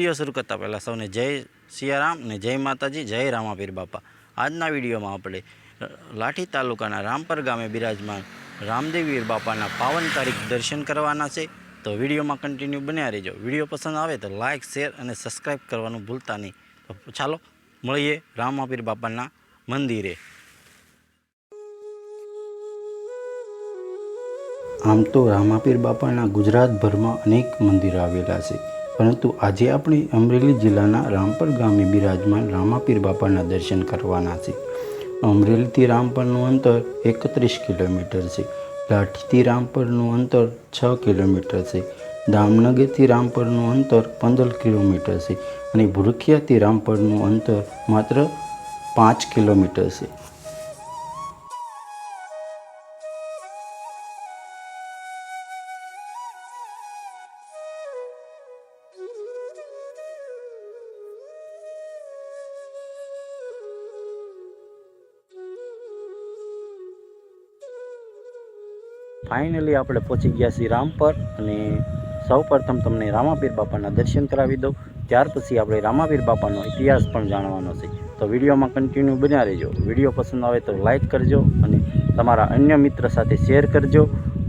Video શરૂ કરતા પહેલાં સૌને જય સિયારામ ને જય માતાજી, જય રામાપીર બાપા. આજના વિડીયોમાં આપણે લાઠી તાલુકાના રામપર ગામે બિરાજમાન રામદેવીર બાપાના પાવન તારીખ દર્શન કરવાના છે. તો વિડીયોમાં કન્ટિન્યુ બન્યા રહેજો. વીડિયો પસંદ આવે તો લાઇક શેર અને સબસ્ક્રાઈબ કરવાનું ભૂલતા નહીં. તો ચાલો, મળીએ રામાપીર બાપાના મંદિરે. આમ તો રામાપીર બાપાના ગુજરાતભરમાં અનેક મંદિરો આવેલા છે. પરંતુ આજે આપણે અમરેલી જિલ્લાના રામપર ગામે બિરાજમાન રામાપીર બાપાના દર્શન કરવાના છે. અમરેલીથી રામપરનું અંતર એકત્રીસ કિલોમીટર છે. લાઠીથી રામપરનું અંતર છ કિલોમીટર છે. દામનગરથી રામપરનું અંતર પંદર કિલોમીટર છે. અને ભૂરખિયાથી રામપરનું અંતર માત્ર પાંચ કિલોમીટર છે. ફાઇનલી આપણે પહોંચી ગયા છીએ રામપર અને સૌ પ્રથમ તમને રામાપીર બાપાના દર્શન કરાવી દઉં. ત્યાર પછી આપણે રામાપીર બાપાનો ઇતિહાસ પણ જાણવાનો છે. તો વિડીયોમાં કન્ટિન્યુ બન્યા રહેજો. વીડિયો પસંદ આવે તો લાઇક કરજો અને તમારા અન્ય મિત્ર સાથે શેર કરજો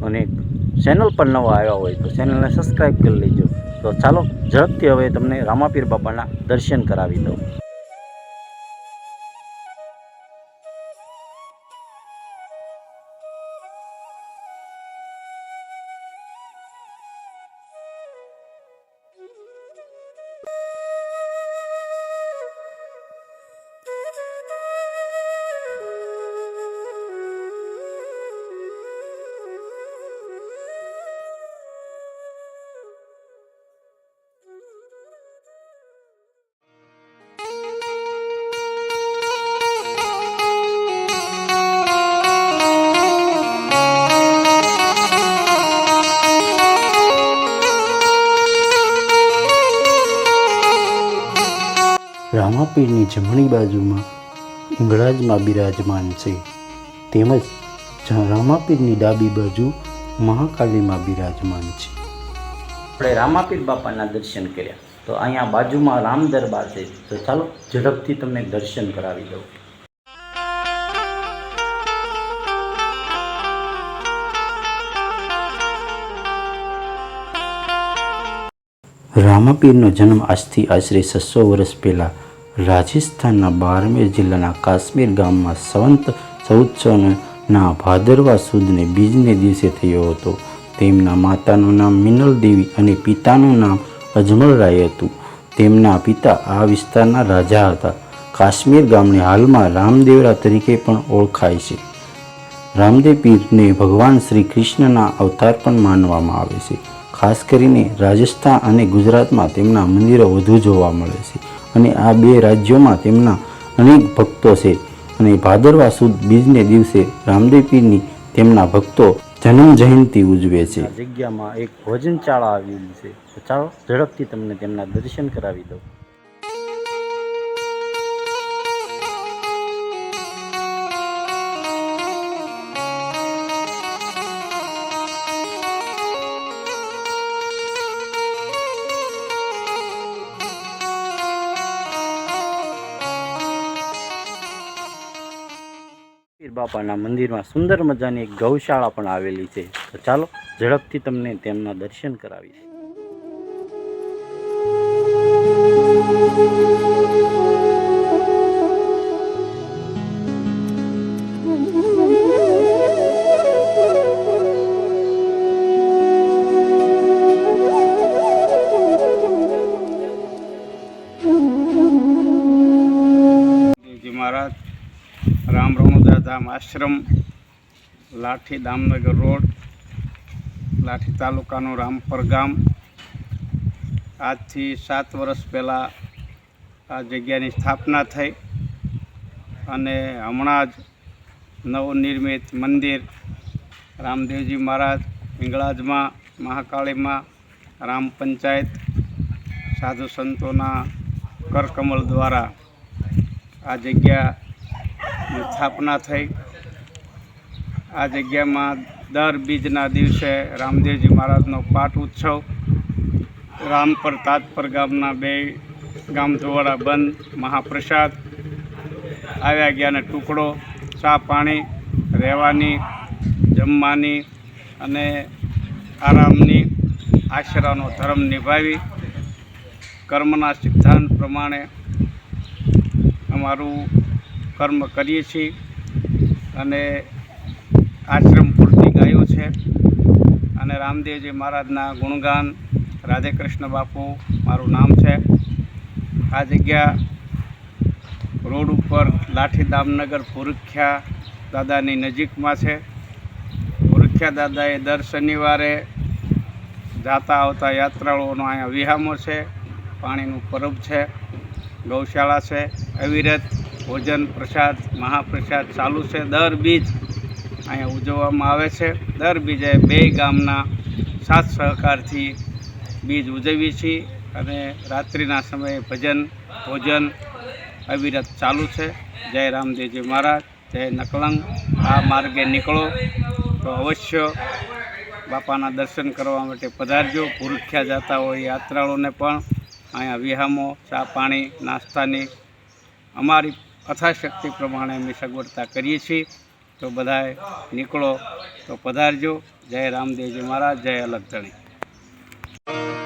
અને ચેનલ પર નવા આવ્યા હોય તો ચેનલને સબસ્ક્રાઈબ કરી લેજો. તો ચાલો ઝડપથી હવે તમને રામાપીર બાપાના દર્શન કરાવી દઉં. રામાપીરની જમણી બાજુમાં ઇંગળાજમાં બિરાજમાન છે. તેમજ રામાપીરની ડાબી બાજુ મહાકાલીમાં બિરાજમાન છે. આપણે રામાપીર બાપાના દર્શન કર્યા. તો અહીંયા બાજુમાં રામ દરબાર છે. તો ચાલો ઝડપથી તમને દર્શન કરાવી દઉં. રામાપીરનો જન્મ આજથી આશરે છસો વર્ષ પહેલાં રાજસ્થાનના બારમેર જિલ્લાના કાશ્મીર ગામમાં સંવંત ચૌદસોના ભાદરવા સુદને બીજને દિવસે થયો હતો. તેમના માતાનું નામ મિનલ દેવી અને પિતાનું નામ અજમલરાય હતું. તેમના પિતા આ વિસ્તારના રાજા હતા. કાશ્મીર ગામને હાલમાં રામદેવરા તરીકે પણ ઓળખાય છે. રામદેવ પીરને ભગવાન શ્રી કૃષ્ણના અવતાર પણ માનવામાં આવે છે. ખાસ કરીને રાજસ્થાન અને ગુજરાતમાં તેમના મંદિરો વધુ જોવા મળે છે. અને આ બે રાજ્યોમાં તેમના અનેક ભક્તો છે. અને ભાદરવા સુદ બીજને દિવસે રામદેવ પીરની તેમના ભક્તો જન્મ જયંતિ ઉજવે છે. જગ્યામાં એક ભોજનશાળા આવેલી છે. ચાલો ઝડપથી તમને તેમના દર્શન કરાવી દઉં. બાપાના મંદિરમાં સુંદર મજાની એક ગૌશાળા પણ આવેલી છે. તો ચાલો, ઝડપથી તમને તેમના દર્શન કરાવીશ ધામ આશ્રમ, લાઠી દામનગર રોડ, લાઠી તાલુકાનું રામપર ગામ. આજથી સાત વર્ષ પહેલાં આ જગ્યાની સ્થાપના થઈ અને હમણાં જ નવનિર્મિત મંદિર રામદેવજી મહારાજ હિંગળાજમાં મહાકાળીમાં, રામ પંચાયત, સાધુ સંતોના કરકમલ દ્વારા આ જગ્યાની સ્થાપના થઈ. આ જગ્યામાં દર બીજના દિવસે રામદેવજી મહારાજનો પાઠ ઉત્સવ. રામપર તાજપર ગામના બે ગામ ધોવાડા બંધ, મહાપ્રસાદ. આવ્યા ગયાને ટુકડો, ચા પાણી, રહેવાની, જમવાની અને આરામની આશરાનો ધર્મ નિભાવી. કર્મના સિદ્ધાંત પ્રમાણે અમારું કર્મ કરીએ છીએ અને આશ્રમ પૂરતી ગાયો છે. અને રામદેવજી મહારાજના ગુણગાન રાધે કૃષ્ણ બાપુ મારું નામ છે. આ જગ્યા રોડ ઉપર લાઠી દામનગર પુરુખ્યા દાદાની નજીકમાં છે. પુરુખ્યા દાદાએ દર શનિવારે જાતા આવતા યાત્રાળુઓનો અહીંયા વિહામો છે. પાણીનું પરબ છે. ગૌશાળા છે. અવિરત ભોજન પ્રસાદ, મહાપ્રસાદ ચાલુ છે. દર બીજ અહીંયા ઉજવવામાં આવે છે. દર બીજે બે ગામના સાથ સહકારથી બીજ ઉજવીએ છીએ અને રાત્રિના સમયે ભજન, ભોજન, અવિરત ચાલુ છે. જય રામદેવજી મહારાજ, જય નકલંગ. આ માર્ગે નીકળો તો અવશ્ય બાપાના દર્શન કરવા માટે પધારજો. પુરુખ્યા જતા હોય યાત્રાળુઓને પણ અહીંયા વિહામો, ચા પાણી, નાસ્તાની અમારી અથાશક્તિ પ્રમાણે અમે સગવડતા કરીએ છીએ. તો બધાએ નીકળો, તો પધારજો. જય રામદેવજી મહારાજ, જય અલગ અલગધણી